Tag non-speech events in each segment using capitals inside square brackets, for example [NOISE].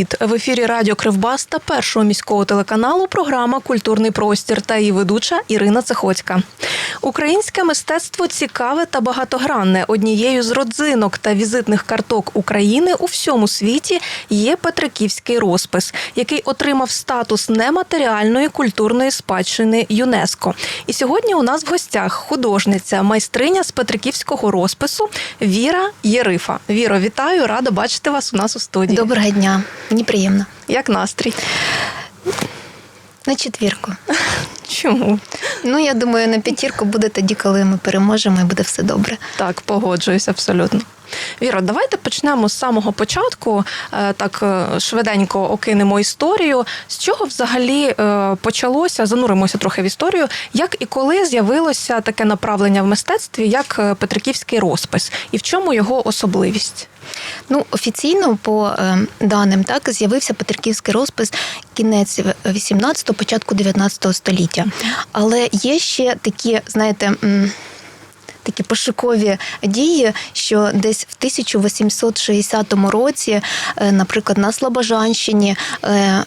Привіт! В ефірі Радіо Кривбас та першого міського телеканалу програма Культурний простір та її ведуча Ірина Цехоцька. Українське мистецтво цікаве та багатогранне. Однією з родзинок та візитних карток України у всьому світі є Петриківський розпис, який отримав статус нематеріальної культурної спадщини ЮНЕСКО. І сьогодні у нас в гостях художниця, майстриня з Петриківського розпису Віра Єрифа. Віро, вітаю, рада бачити вас у нас у студії. Доброго дня, мені приємно. Як настрій? На четвірку. [LAUGHS] Чому? Ну, я думаю, на п'ятірку буде тоді, коли ми переможемо і буде все добре. Так, погоджуюсь абсолютно. Віро, давайте почнемо з самого початку. Е, Так е, швиденько окинемо історію. З чого взагалі е, почалося? Зануримося трохи в історію. Як і коли з'явилося таке направлення в мистецтві, як Петриківський розпис, і в чому його особливість? Ну, офіційно, по е, даним, так з'явився Петриківський розпис кінець 18-го, початку 19 століття. Але є ще такі, знаєте. м, Такі пошукові дії, що десь в 1860 році, е, наприклад, на Слобожанщині е,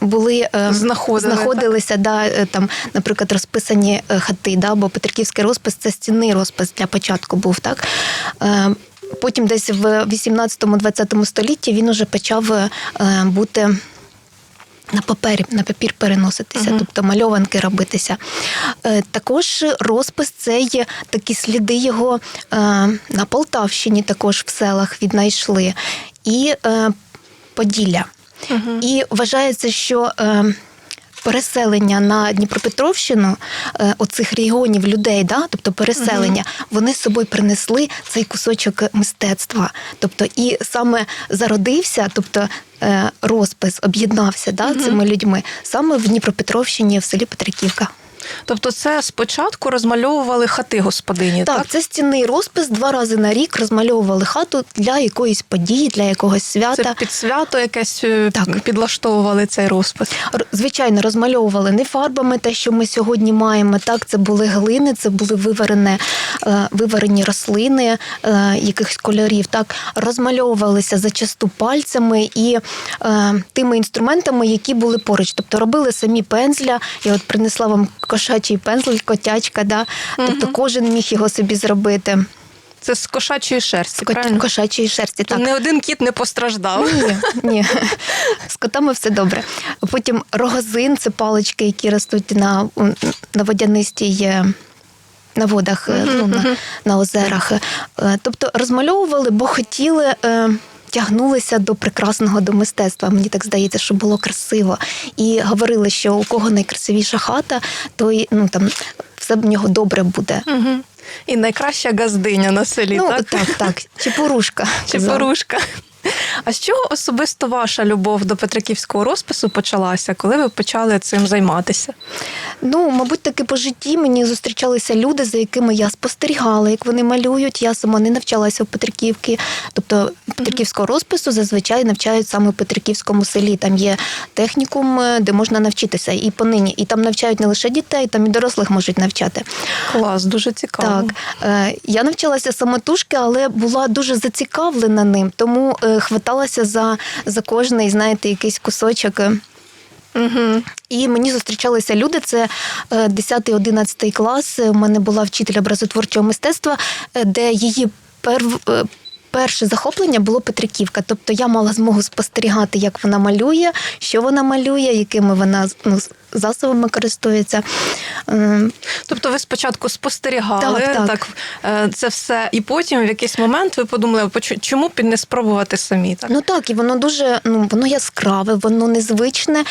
були е, Знаходили, знаходилися да, е, там, наприклад, розписані хати, да, бо Петриківський розпис це стінний розпис для початку був, так. Потім десь в 18-20 столітті він уже почав бути на папері, на папір переноситися, Мгм. тобто мальованки робитися. Е, Також розпис це є такі сліди його е, на Полтавщині, також в селах віднайшли. І е, Поділля. Угу. І вважається, що е, переселення на Дніпропетровщину е, оцих регіонів людей, да, тобто переселення, вони з собою принесли цей кусочок мистецтва. Тобто, і саме зародився, тобто е, розпис об'єднався да, цими людьми саме в Дніпропетровщині, в селі Петриківка. Тобто, це спочатку розмальовували хати господині, так? Так, це стінний розпис два рази на рік розмальовували хату для якоїсь події, для якогось свята. Це під свято якесь е, Так. підлаштовували цей розпис. Звичайно, розмальовували не фарбами, те, що ми сьогодні маємо. Так, це були глини, це були виварене, е, виварені рослини е, якихось кольорів. Так, розмальовувалися зачасту пальцями і тими інструментами, які були поруч. Тобто робили самі пензля. Я от принесла вам кошачий пензлик, котячка. Да? Тобто кожен міг його собі зробити. Це з кошачої шерсті. З правильно? кошачої шерсті. Так. не один кіт не постраждав. Ні, ні. [LAUGHS] З котами все добре. Потім рогозин це палички, які ростуть на, на водянистій. е, На водах, е, ну, на, на озерах. Е, Тобто розмальовували, бо хотіли. Тягнулися до прекрасного до мистецтва. Мені так здається, що було красиво. І говорили, що у кого найкрасивіша хата, той ну там все в нього добре буде. Угу. І найкраща газдиня на селі, ну так? так, так. Чепурушка. Порушка. А з чого особисто ваша любов до Петриківського розпису почалася, коли ви почали цим займатися? Ну, мабуть, таки по житті мені зустрічалися люди, за якими я спостерігала, як вони малюють. Я сама не навчалася в Петриківці. Тобто Петриківського розпису зазвичай навчають саме в Петриківському селі. Там є технікум, е, де можна навчитися. І понині. І там навчають не лише дітей, там і дорослих можуть навчати. Клас, дуже цікаво. Так, е, я навчалася самотужки, але була дуже зацікавлена ним, тому е, хваталася за, за кожний, знаєте, якийсь кусочок. е, Угу. і мені зустрічалися люди. Це 10-11 клас. У мене була вчитель образотворчого мистецтва, е, де її перв. Перше захоплення було Петриківка, тобто я мала змогу спостерігати, як вона малює, що вона малює, якими вона ну, засобами користується. Ем, Тобто ви спочатку спостерігали Так, так. е, це все, і потім в якийсь момент ви подумали, чому б не спробувати самі? Так? Ну так, і воно дуже ну воно яскраве, воно незвичне, е,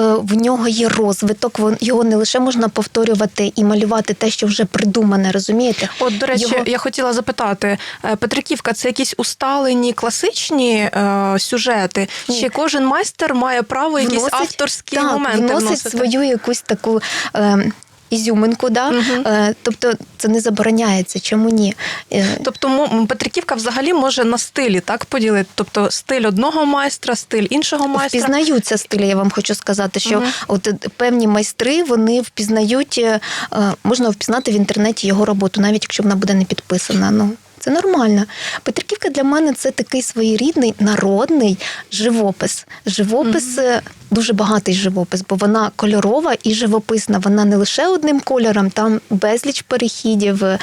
в нього є розвиток. Його не лише можна повторювати і малювати те, що вже придумане, розумієте? От, до речі, Його- я хотіла запитати, е, Петриківка це якісь усталені класичні е, сюжети? Ні. Чи кожен майстер має право якісь Вносить- авторські так, моменти вносить вносити? свою якусь таку. Е, Ізюминку, да? Е, тобто це не забороняється. Чому ні? Е, Тобто Петриківка взагалі може на стилі так поділити. Тобто стиль одного майстра, стиль іншого майстра. Впізнаються стилі, я вам хочу сказати, що Мгм. от е, певні майстри вони впізнають, можна впізнати в інтернеті його роботу, навіть якщо вона буде не підписана. Ну, це нормально. Петриківка для мене це такий своєрідний народний живопис. Живопис. е, Дуже багатий живопис, бо вона кольорова і живописна. Вона не лише одним кольором, там безліч перехідів е,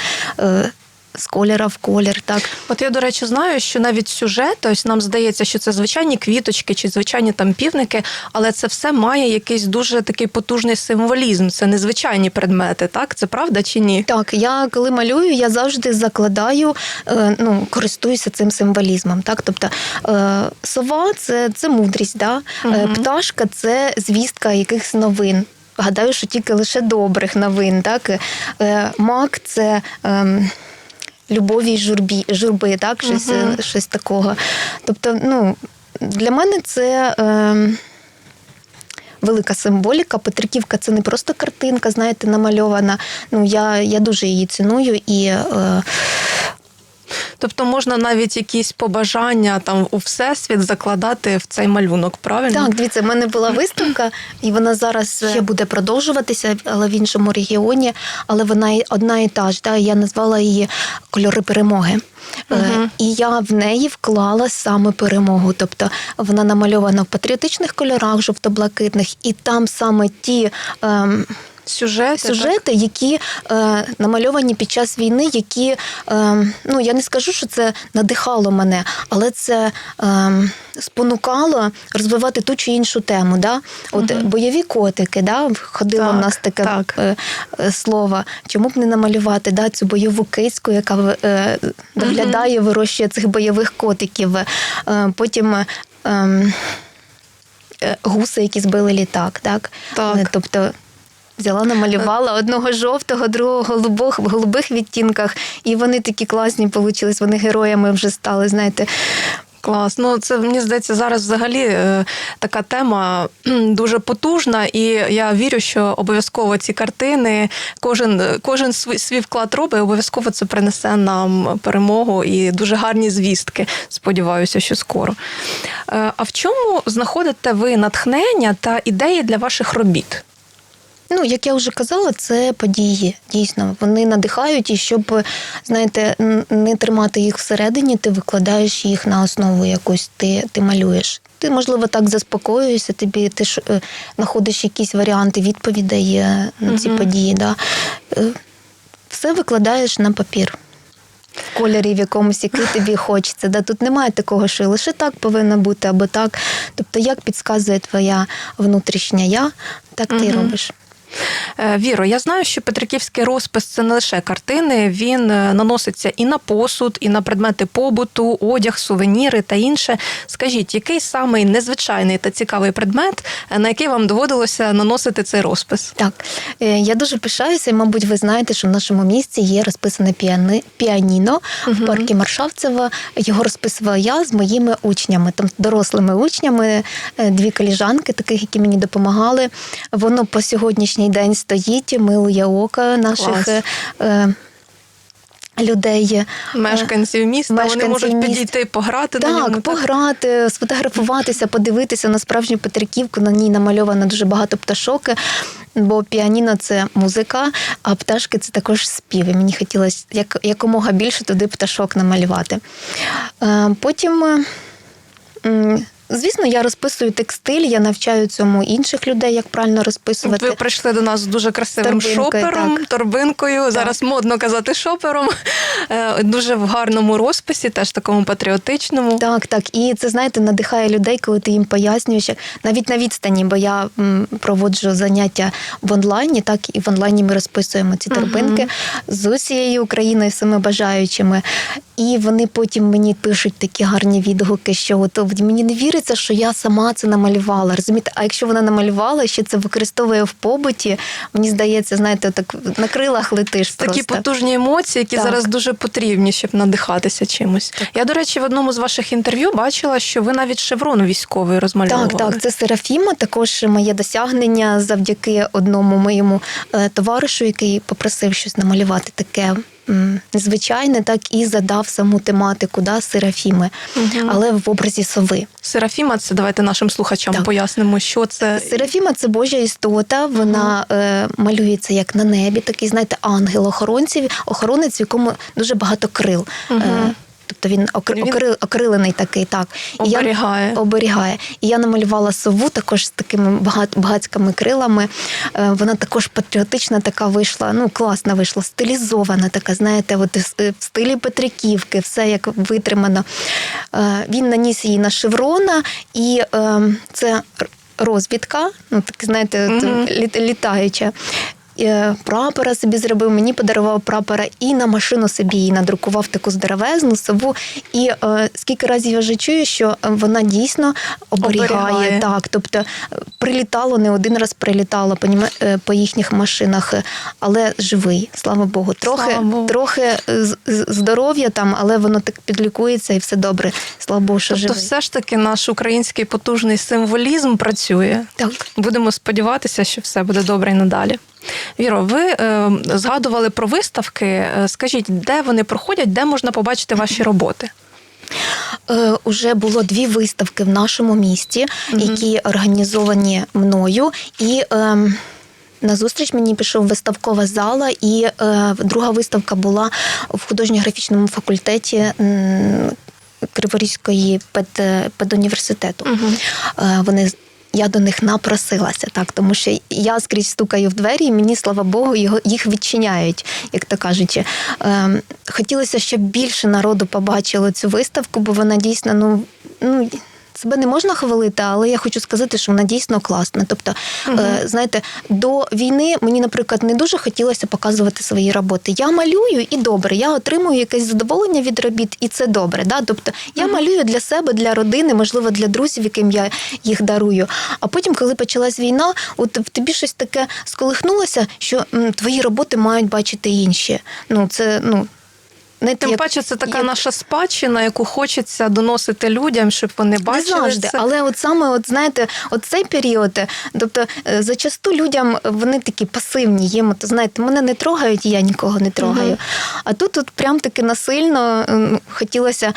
з кольора в колір. Так От я, до речі, знаю, що навіть сюжет, ось нам здається, що це звичайні квіточки чи звичайні там півники, але це все має якийсь дуже такий потужний символізм. Це незвичайні предмети, так? Це правда чи ні? Так, я коли малюю, я завжди закладаю, е, ну, користуюся цим символізмом. Так? Тобто е, сова це, це мудрість, да? Е, Мгм. пташка це звістка якихось новин. Гадаю, що тільки лише добрих новин. Так? Мак це. ем, Любові журбі, журби, так, щось, Мгм. щось такого. Тобто, ну, для мене це Е, велика символіка. Петриківка це не просто картинка, знаєте, намальована. Ну, я, я дуже її ціную і е, Тобто можна навіть якісь побажання там у всесвіт закладати в цей малюнок, правильно? так, дивіться, в мене була виставка, і вона зараз ще буде продовжуватися, але в іншому регіоні. Але вона одна і та ж. Да, я назвала її кольори перемоги. Е, Мгм. І я в неї вклала саме перемогу. Тобто вона намальована в патріотичних кольорах, жовто-блакитних, і там саме ті. ем, Сюжети, сюжети, які е, намальовані під час війни, які е, ну я не скажу, що це надихало мене, але це е, спонукало розвивати ту чи іншу тему. Да? От Мгм. бойові котики, да? ходило Так, в нас таке так. е, е, слово. Чому б не намалювати да, цю бойову кицьку, яка е, доглядає, вирощує цих бойових котиків. Е, потім. Е, ем, е, Гуси, які збили літак, так? Так. Е, Тобто взяла, намалювала одного жовтого, другого голубого в голубих відтінках, і вони такі класні вийшли, вони героями вже стали, знаєте. Клас. Ну це мені здається зараз взагалі е, така тема дуже потужна, і я вірю, що обов'язково ці картини, кожен, кожен свій, свій вклад робить, обов'язково це принесе нам перемогу і дуже гарні звістки. Сподіваюся, що скоро. Е, А в чому знаходите ви натхнення та ідеї для ваших робіт? Ну, як я вже казала, це події. Дійсно, вони надихають, і щоб, знаєте, не тримати їх всередині, ти викладаєш їх на основу якусь, ти, ти малюєш. Ти, можливо, так заспокоюєшся, тобі ти ж е, знаходиш якісь варіанти відповідей на ці Мгм. події. Да. Е, Все викладаєш на папір. В кольорі в якомусь, який тобі хочеться. Да? Тут немає такого, що лише так повинно бути або так. Тобто, як підказує твоя внутрішня я, так ти й Мгм. робиш. Е, Віро, я знаю, що Петриківський розпис це не лише картини, він е, наноситься і на посуд, і на предмети побуту, одяг, сувеніри та інше. Скажіть, який самий незвичайний та цікавий предмет, е, на який вам доводилося наносити цей розпис? Так, я дуже пишаюся, і, мабуть, ви знаєте, що в нашому місті є розписане піани, піаніно в Мгм. парку Маршавцева. Його розписувала я з моїми учнями, там дорослими учнями, дві коліжанки, таких, які мені допомагали. Воно по сьогоднішній день стоїть, милує око наших Клас. е, е, людей. Мешканців міста вони можуть міст. підійти, пограти на ньому. Так, пограти, сфотографуватися, подивитися на справжню Петриківку. На ній намальовано дуже багато пташок. Бо піаніно це музика, а пташки це також спів. І мені хотілося як, якомога більше туди пташок намалювати. Е, Потім, е, звісно, я розписую текстиль, я навчаю цьому інших людей, як правильно розписувати. Ви прийшли до нас з дуже красивим Торбинкою, шопером, так. торбинкою. Зараз модно казати шопером. Е, Дуже в гарному розписі, теж такому патріотичному. Так, так. І це, знаєте, надихає людей, коли ти їм пояснюєш, навіть на відстані, бо я проводжу заняття в онлайні, так і в онлайні ми розписуємо ці торбинки з усією Україною, всіми бажаючими. І вони потім мені пишуть такі гарні відгуки, що от мені не віриться, що я сама це намалювала. Розумієте, а якщо вона намалювала, ще це використовує в побуті, мені здається, знаєте, так на крилах летиш Такі потужні емоції, які Так. зараз дуже потрібні, щоб надихатися чимось. Я, до речі, в одному з ваших інтерв'ю бачила, що ви навіть шеврон військовий розмальовували. Так, так, це Серафіма. Також моє досягнення завдяки одному моєму е, товаришу, який попросив щось намалювати таке м, незвичайне, так і задав саму тематику да, Серафіми, угу. але в образі сови. Серафіма, це давайте нашим слухачам Так. пояснимо, що це. Серафіма це Божа істота. Вона е, малюється як на небі, такий, знаєте, ангел охоронців, охоронець, в якому дуже багато крил. Угу. Е, Тобто він, окр- Він окри- окрилений такий, так. І я- Оберігає. І я намалювала сову також з такими багат, багатськими крилами. Е, Вона також патріотична така вийшла, ну класна вийшла, стилізована така, знаєте, от е, в стилі Петриківки, все як витримано. Е, Він наніс її на шеврона, і е, це розвідка, ну так знаєте, Мгм. літ- літаюча. Е, Прапора собі зробив, мені подарував прапора і на машину собі її надрукував таку здоровезну сову. І е, скільки разів я вже чую, що вона дійсно оберігає. Оберігає. Так, тобто е, прилітало, не один раз прилітало по, е, по їхніх машинах, е, але живий, слава Богу. Трохи, Слава Богу. трохи е, здоров'я там, але воно так підлікується і все добре. Слава Богу, що Тобто, живий. все ж таки наш український потужний символізм працює. Так. Будемо сподіватися, що все буде добре і надалі. Віро, ви е, згадували про виставки. Е, Скажіть, де вони проходять, де можна побачити ваші роботи? Е, Уже було дві виставки в нашому місті, які організовані мною. І ем, на зустріч мені пішов виставкова зала, і е, друга виставка була в художньо-графічному факультеті. Криворізької пед, педуніверситету. Е, Вони я до них напросилася, так тому що я скрізь стукаю в двері, і мені, слава Богу, його їх відчиняють, як то кажучи. Ем, хотілося, щоб більше народу побачило цю виставку, бо вона дійсно, ну. ну Себе не можна хвалити, але я хочу сказати, що вона дійсно класна. Тобто, е, знаєте, до війни мені, наприклад, не дуже хотілося показувати свої роботи. Я малюю і добре, я отримую якесь задоволення від робіт, і це добре. Да? Тобто я малюю для себе, для родини, можливо, для друзів, яким я їх дарую. А потім, коли почалась війна, от в тобі щось таке сколихнулося, що м, твої роботи мають бачити інші. Ну, це ну. Знаєте, Тим як- паче, це така як- наша спадщина, яку хочеться доносити людям, щоб вони не бачили завжди, це. але от саме, от знаєте, от цей період, е, тобто е, зачасту людям вони такі пасивні, їм, от, знаєте, мене не трогають, я нікого не трогаю. Мгм. А тут от прям таки насильно ем, хотілося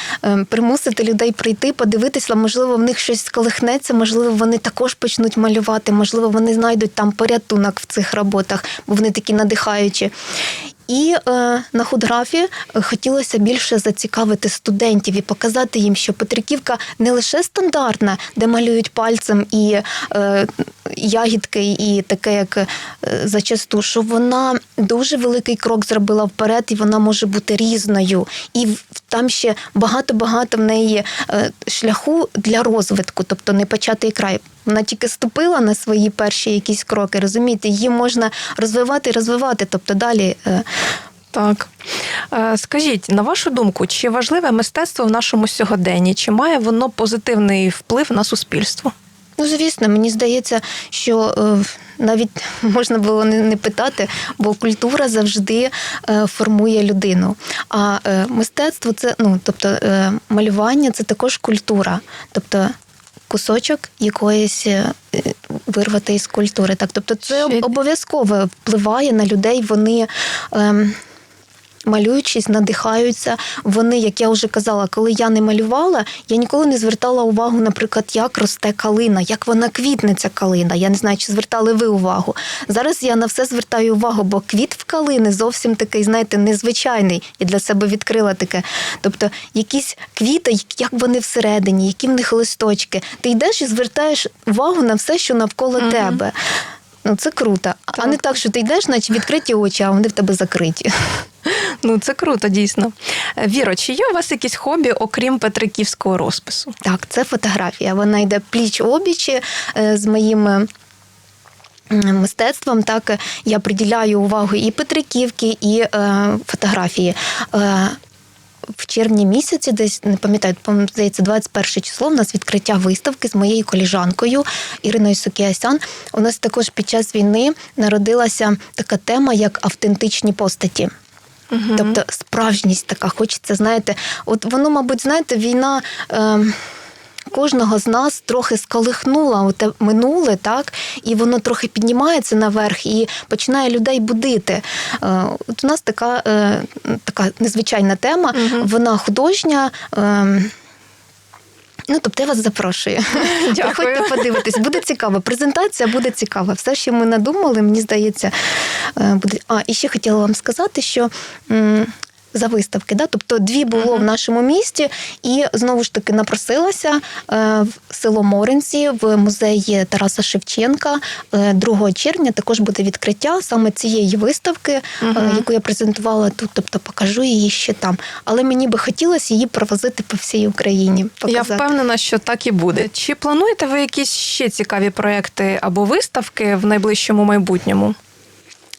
примусити людей прийти, подивитися, можливо, в них щось сколихнеться, можливо, вони також почнуть малювати, можливо, вони знайдуть там порятунок в цих роботах, бо вони такі надихаючі. І е, на худграфі е, хотілося більше зацікавити студентів і показати їм, що Петриківка не лише стандартна, де малюють пальцем і е, ягідки, і таке, як е, зачасту, що вона дуже великий крок зробила вперед, і вона може бути різною. І там ще багато-багато в неї е, шляху для розвитку, тобто не початий край. Вона тільки ступила на свої перші якісь кроки, розумієте, її можна розвивати розвивати. Тобто далі е, Так. Е, Скажіть, на вашу думку, чи важливе мистецтво в нашому сьогоденні? Чи має воно позитивний вплив на суспільство? Ну, звісно, мені здається, що е, навіть [LAUGHS] можна було не, питати, бо культура завжди е, формує людину. А е, мистецтво це, ну, тобто малювання це також культура. Тобто кусочок якоїсь вирвати із культури. Так, тобто це обов'язково впливає на людей. Вони. Малюючись, надихаються. Вони, як я вже казала, коли я не малювала, я ніколи не звертала увагу, наприклад, як росте калина, як вона квітне ця калина. Я не знаю, чи звертали ви увагу. Зараз я на все звертаю увагу, бо квіт в калини зовсім такий, знаєте, незвичайний. Я для себе відкрила таке. Тобто, якісь квіти, як вони всередині, які в них листочки. Ти йдеш і звертаєш увагу на все, що навколо Мгм. тебе. Ну, це круто. А не так, що ти йдеш, наче відкриті очі, а вони в тебе закриті. Ну, це круто, дійсно. Е, Віро, чи є у вас якісь хобі, окрім петриківського розпису? Так, це фотографія. Вона йде пліч обічі е, з моїм. е, Мистецтвом так я приділяю увагу і Петриківки, і е, фотографії. Е, в червні місяці, десь не пам'ятаю, здається, 21 число. У нас відкриття виставки з моєю коліжанкою Іриною Сукіасян. У нас також під час війни народилася така тема, як автентичні постаті. Угу. Тобто справжність така, хочеться, знаєте, от воно, мабуть, знаєте, війна. Е, кожного з нас трохи сколихнула те минуле, так, і воно трохи піднімається наверх і починає людей будити. Е, От у нас така, е, така незвичайна тема, Мгм. вона художня. е, Ну, тобто я вас запрошую. [LAUGHS] Дякую. Приходьте подивитись. Буде цікаво. Презентація буде цікава. Все, що ми надумали, мені здається, е, буде. А, і ще хотіла вам сказати, що. За виставки, да? тобто дві було в нашому місті, і знову ж таки напросилася е, в село Моринці в музеї Тараса Шевченка. Е, 2 червня також буде відкриття саме цієї виставки, е, Мгм. яку я презентувала тут, тобто покажу її ще там. Але мені би хотілося її провозити по всій Україні. Я впевнена, що так і буде. Чи плануєте ви якісь ще цікаві проекти або виставки в найближчому майбутньому?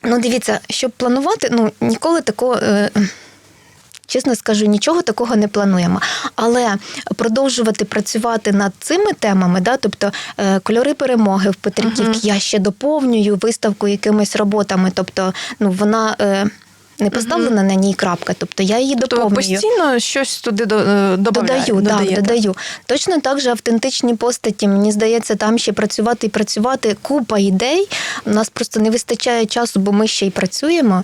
Ну, дивіться, щоб планувати, ну ніколи такого. Е, Чесно скажу, нічого такого не плануємо. Але продовжувати працювати над цими темами, да, тобто е, кольори перемоги в Петриківці, я ще доповнюю виставку якимись роботами. Тобто, ну вона е, не поставлена на ній крапка. Тобто я її Тобто постійно щось туди е, Додаю, так, додаю. Точно так же автентичні постаті. Мені здається, там ще працювати і працювати. Купа ідей. У нас просто не вистачає часу, бо ми ще й працюємо.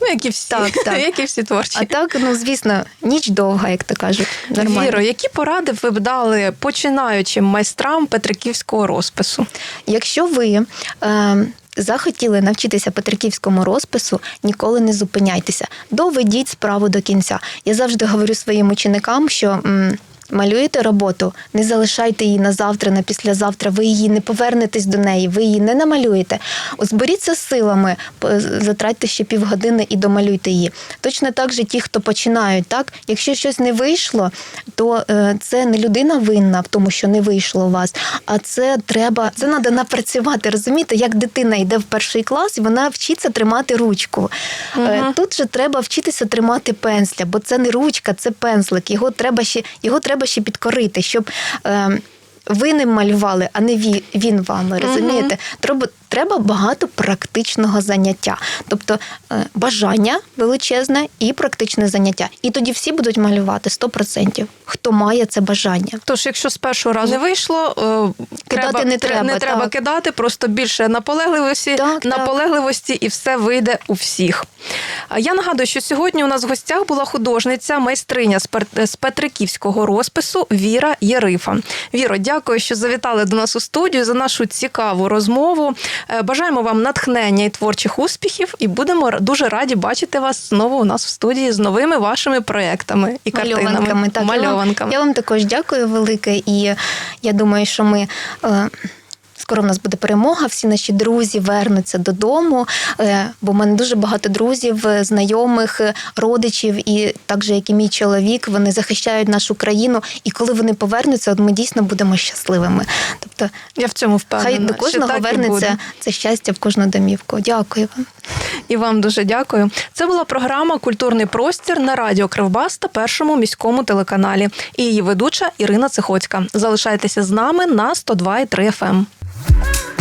Ну, як і всі, Так, так. [LAUGHS] як і всі творчі. А так, ну звісно, ніч довга, як то кажуть. Нормально. Віро, які поради ви б дали починаючим майстрам петриківського розпису? Якщо ви е, захотіли навчитися петриківському розпису, ніколи не зупиняйтеся. Доведіть справу до кінця. Я завжди говорю своїм ученикам, що. Малюєте роботу, не залишайте її на завтра, на післязавтра. Ви її не повернетесь до неї, ви її не намалюєте. Зберіться силами, затратьте ще півгодини і домалюйте її. Точно так же ті, хто починають, так якщо щось не вийшло, то е, це не людина винна в тому, що не вийшло у вас, а це треба, це треба напрацювати. Розумієте, як дитина йде в перший клас, і вона вчиться тримати ручку. Мгм. Тут же треба вчитися тримати пензля, бо це не ручка, це пензлик. Його треба ще, його треба ще підкорити, щоб. Е, ви ним малювали, а не ві- він вами, розумієте? Треба, треба багато практичного заняття. Тобто е, бажання величезне і практичне заняття. І тоді всі будуть малювати 100%, хто має це бажання. Тож, якщо з першого разу не вийшло, е, Кидати не треба, не треба так. кидати, просто більше наполегливості, Так, так. наполегливості, і все вийде у всіх. Я нагадую, що сьогодні у нас в гостях була художниця, майстриня з Петриківського розпису Віра Єрифа. Віро, дякую, що завітали до нас у студію за нашу цікаву розмову. Е, Бажаємо вам натхнення і творчих успіхів, і будемо дуже раді бачити вас знову у нас в студії з новими вашими проектами і картинами. Мальованками. Так, Мальованками. я вам також дякую велике, і я думаю, що ми. Скоро в нас буде перемога, всі наші друзі вернуться додому. е, Бо в мене дуже багато друзів, е, знайомих, е, родичів, і так же, як і мій чоловік, вони захищають нашу країну. І коли вони повернуться, от ми дійсно будемо щасливими. Тобто, Я в цьому впевнена. хай до кожного вернеться це щастя в кожну домівку. Дякую вам. І вам дуже дякую. Це була програма Культурний простір на радіо Кривбас та першому міському телеканалі. І її ведуча Ірина Цихоцька. Залишайтеся з нами на 102,3 FM. Ah!